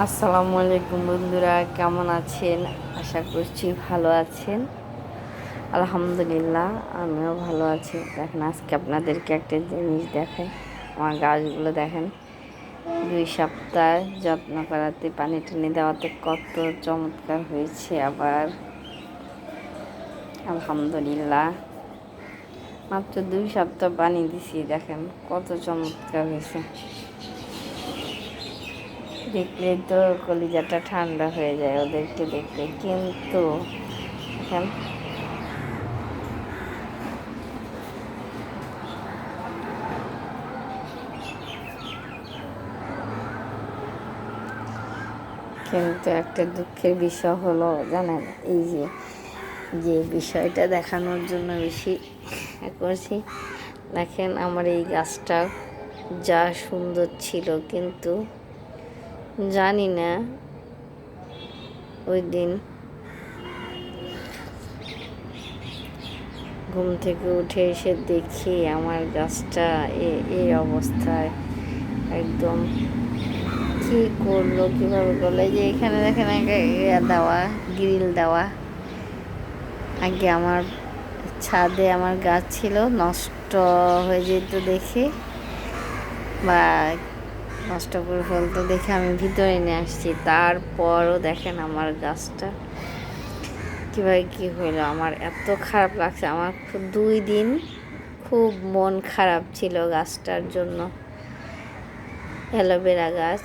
আসসালামু আলাইকুম বন্ধুরা, কেমন আছেন? আশা করছি ভালো আছেন। আলহামদুলিল্লাহ, আমিও ভালো আছি। দেখেন, আজকে আপনাদেরকে একটা জিনিস দেখাই। আমার গাছগুলো দেখেন, দুই সপ্তাহ যত্ন করাতে, পানি টানি দেওয়াতে কত চমৎকার হয়েছে আবার। আলহামদুলিল্লাহ। মাত্র দুই সপ্তাহ পানি দিছি, দেখেন, কত চমৎকার হয়েছে। দেখলে তো কলিজাটা ঠান্ডা হয়ে যায় ওদেরকে দেখলে। কিন্তু এখন কিন্তু একটা দুঃখের বিষয় হলো, জানেন, এই যে যে বিষয়টা দেখানোর জন্য বেশি করছি। দেখেন আমার এই গাছটা যা সুন্দর ছিল, কিন্তু জানি না ওই দিন ঘুম থেকে উঠে এসে দেখি আমার গাছটা এই অবস্থায়। একদম কি করল, কীভাবে করল? যে এখানে দেখেন দেওয়া, গ্রিল দেওয়া। আগে আমার ছাদে আমার গাছ ছিল, নষ্ট হয়ে যেত দেখে। বা নষ্ট করে ফেলতো দেখে আমি ভিতরে নিয়ে আসছি। তারপরও দেখেন আমার গাছটা কীভাবে কী হইল। আমার এত খারাপ লাগছে। আমার দুই দিন খুব মন খারাপ ছিল গাছটার জন্য। অ্যালোভেরা গাছ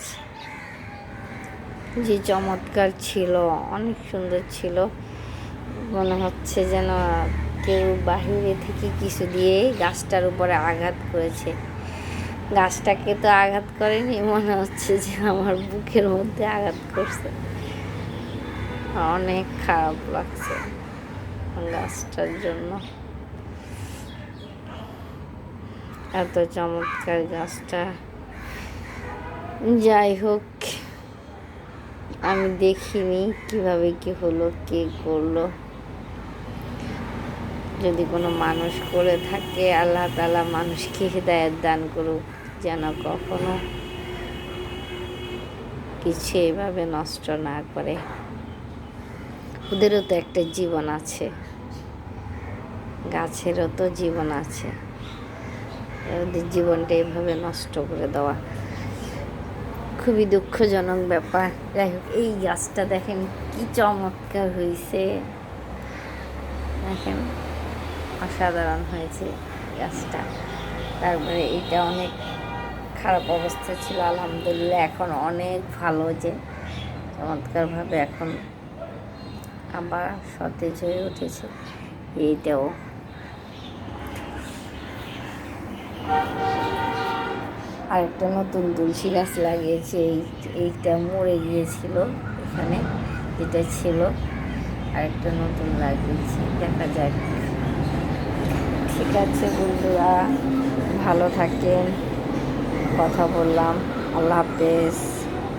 যে চমৎকার ছিল, অনেক সুন্দর ছিল। মনে হচ্ছে যেন কেউ বাহিরে থেকে কিছু দিয়ে গাছটার উপরে আঘাত করেছে। গাছটাকে তো আঘাত করেনি, মনে হচ্ছে যে আমার বুকের মধ্যে আঘাত করছে। অনেক খারাপ লাগছে গাছটার জন্য। এত চমৎকার গাছটা। যাই হোক, আমি দেখিনি কীভাবে কি হলো, কে করল। যদি কোনো মানুষ করে থাকে, আল্লাহ তালা মানুষকে হৃদায়ত দান করুক, যেন কখনো কিছু এভাবে নষ্ট না করে। ওদেরও তো একটা জীবন আছে, গাছেরও তো জীবন আছে। ওদের জীবনটা এভাবে নষ্ট করে দেওয়া খুবই দুঃখজনক ব্যাপার। যাই হোক, এই গাছটা দেখেন কি চমৎকার হয়েছে দেখেন। অসাধারণ হয়েছে গাছটা। তারপরে এটা অনেক খারাপ অবস্থা ছিল, আলহামদুলিল্লাহ। এখন অনেক ভালো যে চমৎকারভাবে এখন আবার সতেজ হয়ে উঠেছে। এইটাও। আরেকটা নতুন তুলসী গাছ লাগিয়েছে, এই, এইটা মরে গিয়েছিল এখানে এটা ছিল। আরেকটা নতুন লাগিয়েছি, দেখা যাক। ঠিক আছে বন্ধুরা। ভালো থাকেন। কথা বললাম। আল্লাহ হাফেজ।